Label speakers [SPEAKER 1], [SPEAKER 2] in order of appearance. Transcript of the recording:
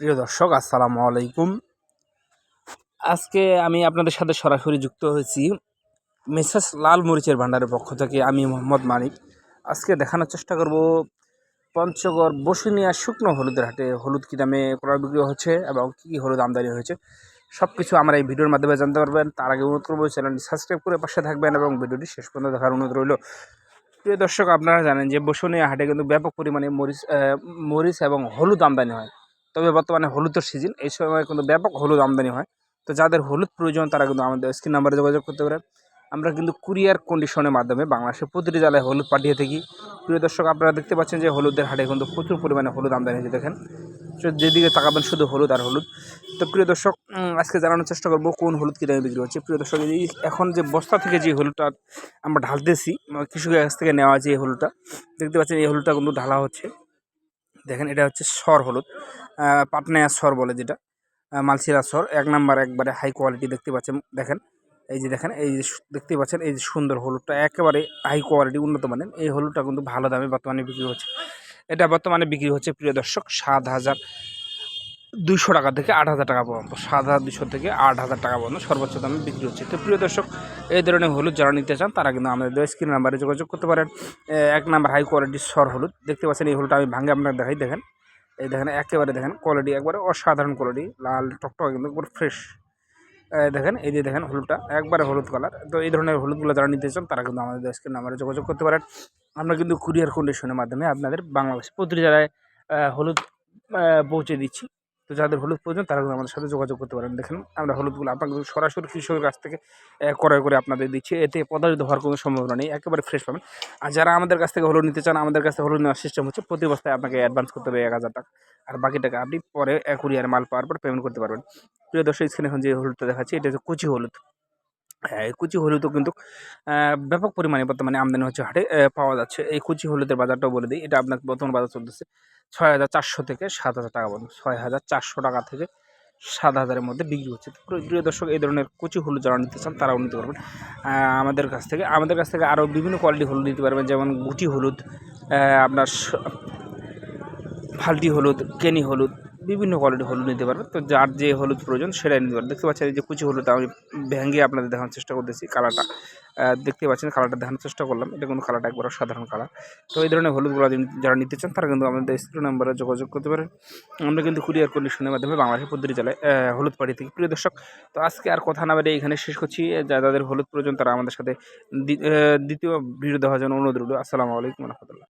[SPEAKER 1] প্রিয় দর্শক, আসসালামু আলাইকুম। আজকে আমি আপনাদের সাথে সরাসরি যুক্ত হয়েছি মেসাস লাল মরিচের ভাণ্ডারের পক্ষ থেকে, আমি মোহাম্মদ মানিক। আজকে দেখানোর চেষ্টা করব পঞ্চগড় বসুনিয়া শুকনো হলুদের হাটে হলুদ কী দামে ক্রয় বিক্রি হচ্ছে এবং কী কী হলুদ আমদানি হয়েছে। সব কিছু আমরা এই ভিডিওর মাধ্যমে জানতে পারবেন। তার আগে অনুরোধ করব, চ্যানেলটি সাবস্ক্রাইব করে পাশে থাকবেন এবং ভিডিওটি শেষ পর্যন্ত দেখার অনুরোধ রইল। প্রিয় দর্শক, আপনারা জানেন যে বসুনিয়া হাটে কিন্তু ব্যাপক পরিমাণে মরিচ মরিচ এবং হলুদ আমদানি হয়। তবে বর্তমানে হলুদের সিজন এই সময় কিন্তু ব্যাপক হলুদ আমদানি হয়। তো যাদের হলুদ প্রয়োজন, তারা কিন্তু আমাদের স্ক্রিন নাম্বারে যোগাযোগ করতে পারেন। আমরা কিন্তু কুরিয়ার কন্ডিশনের মাধ্যমে বাংলাদেশের প্রতিটি জেলায় হলুদ পাঠিয়ে থাকি। প্রিয় দর্শক, আপনারা দেখতে পাচ্ছেন যে হলুদের হাটে কিন্তু প্রচুর পরিমাণে হলুদ আমদানি হয়েছে, দেখেন। যেদিকে তাকাবেন, শুধু হলুদ আর হলুদ। তো প্রিয় দর্শক আজকে জানানোর চেষ্টা করব কোন হলুদ কী দামে বিক্রি হচ্ছে প্রিয় দর্শক, এই এখন যে বস্তা থেকে যে হলুদটা আমরা ঢালতেছি কৃষকের কাছ থেকে নেওয়া যে হলুদটা, দেখতে পাচ্ছেন এই হলুদটা কিন্তু ঢালা হচ্ছে। দেখেন এটা হচ্ছে সর হলুদ পাটনায়া সর বলে যেটা মালসিরা সর এক নাম্বার একবারে হাই কোয়ালিটি দেখতে পাচ্ছেন, দেখেন, এই যে দেখেন, এই যে দেখতে পাচ্ছেন, এই যে সুন্দর হলুদটা একেবারে হাই কোয়ালিটি উন্নত মানের, এই হলুদটা কিন্তু ভালো দামে বর্তমানে বিক্রি হচ্ছে। এটা বর্তমানে বিক্রি হচ্ছে, প্রিয় দর্শক, সাত হাজার দুইশো টাকা থেকে আট হাজার টাকা পর্যন্ত সাত হাজার দুশো থেকে আট হাজার টাকা পর্যন্ত সর্বোচ্চ দামে বিক্রি হচ্ছে। তো প্রিয় দর্শক এই ধরনের হলুদ যারা নিতে চান তারা কিন্তু আমাদের স্ক্রিন নাম্বারে যোগাযোগ করতে পারেন। এক নাম্বার হাই কোয়ালিটির সর হলুদ। দেখতে পাচ্ছেন এই হলুদটা আমি ভাঙে আপনাকে দেখাই দেখেন। এই দেখেন একেবারে দেখেন কোয়ালিটি একবারে অসাধারণ কোয়ালিটি লাল টকটকা কিন্তু একবার ফ্রেশ। দেখেন এই যে দেখেন হলুদটা একবারে হলুদ কালার। তো এই ধরনের হলুদগুলো যারা নিতে চান তারা কিন্তু আমাদের স্ক্রিন নাম্বারে যোগাযোগ করতে পারেন। আমরা কিন্তু কুরিয়ার কন্ডিশনের মাধ্যমে আপনাদের বাংলাদেশ প্রতিটি আহ, হলুদ পৌঁছে দিচ্ছি। তো যাদের হলুদ প্রয়োজন, তারা কিন্তু আমাদের সাথে যোগাযোগ করতে পারেন। দেখেন, আমরা হলুদগুলো আপনাকে সরাসরি কৃষকের কাছ থেকে ক্রয় করে আপনাদের দিচ্ছি। এতে পদার্থ হওয়ার কোনো সম্ভাবনা নেই, একেবারে ফ্রেশ পাবেন। আর যারা আমাদের কাছ থেকে হলুদ নিতে চান, আমাদের কাছে হলুদ নেওয়ার সিস্টেম হচ্ছে, প্রতি বস্তায় আপনাকে অ্যাডভান্স করতে হবে এক হাজার টাকা। আর বাকি টাকা আপনি পরে কুরিয়ার মাল পাওয়ার পর পেমেন্ট করতে পারবেন। প্রিয় দর্শক স্ক্রিনে এখন যে হলুদটা দেখাচ্ছি, এটা হচ্ছে কুচি হলুদ। কুচি হলুদও কিন্তু ব্যাপক পরিমাণে বর্তমানে আমদানি হচ্ছে, হাটে পাওয়া যাচ্ছে। এই কুচি হলুদের বাজারটাও বলে দিই, এটা আপনার বর্তমান বাজার চলতেছে ছয় হাজার চারশো থেকে সাত হাজার টাকা পর্যন্ত ছয় হাজার চারশো টাকা থেকে সাত হাজারের মধ্যে বিক্রি হচ্ছে। প্রিয়- দর্শক, এই ধরনের কুচি হলুদ যারা নিতে চান, তারাও নিতে পারবেন। আমাদের কাছ থেকে, আমাদের কাছ থেকে আরও বিভিন্ন কোয়ালিটি হলুদ নিতে পারবেন, যেমন গুটি হলুদ আপনার ফাল্টি হলুদ, কেনি হলুদ বিভিন্ন কোয়ালিটি হলুদ নিতে পারবে। তো যার যে হলুদ প্রয়োজন সেটাই নিতে পারবে। দেখতে পাচ্ছেন এই যে কুচি হলুদ আমি ভেঙে আপনাদের দেখানোর চেষ্টা করতেছি কালারটা দেখতে পাচ্ছেন কালারটা দেখানোর চেষ্টা করলাম। এটা কোনো কালারটা একবার সাধারণ কালার তো এই ধরনের হলুদগুলো যারা নিতে চান তারা কিন্তু আমাদের স্ক্রিন নাম্বারে যোগাযোগ করতে পারেন। আমরা কিন্তু কুরিয়ার কন্ডিশনের মাধ্যমে বাংলাদেশের পদ্ধতি আহ, হলুদ পাড়ি থেকে। প্রিয় দর্শক তো আজকে আর কথা না বেরিয়ে এখানে শেষ করছি। যাদের হলুদ প্রয়োজন তারা আমাদের সাথে দ্বিতীয় ভিডিও দেওয়ার জন্য অনুরোধ রইল। আসসালামু আলাইকুম রহমতুল্লাহ।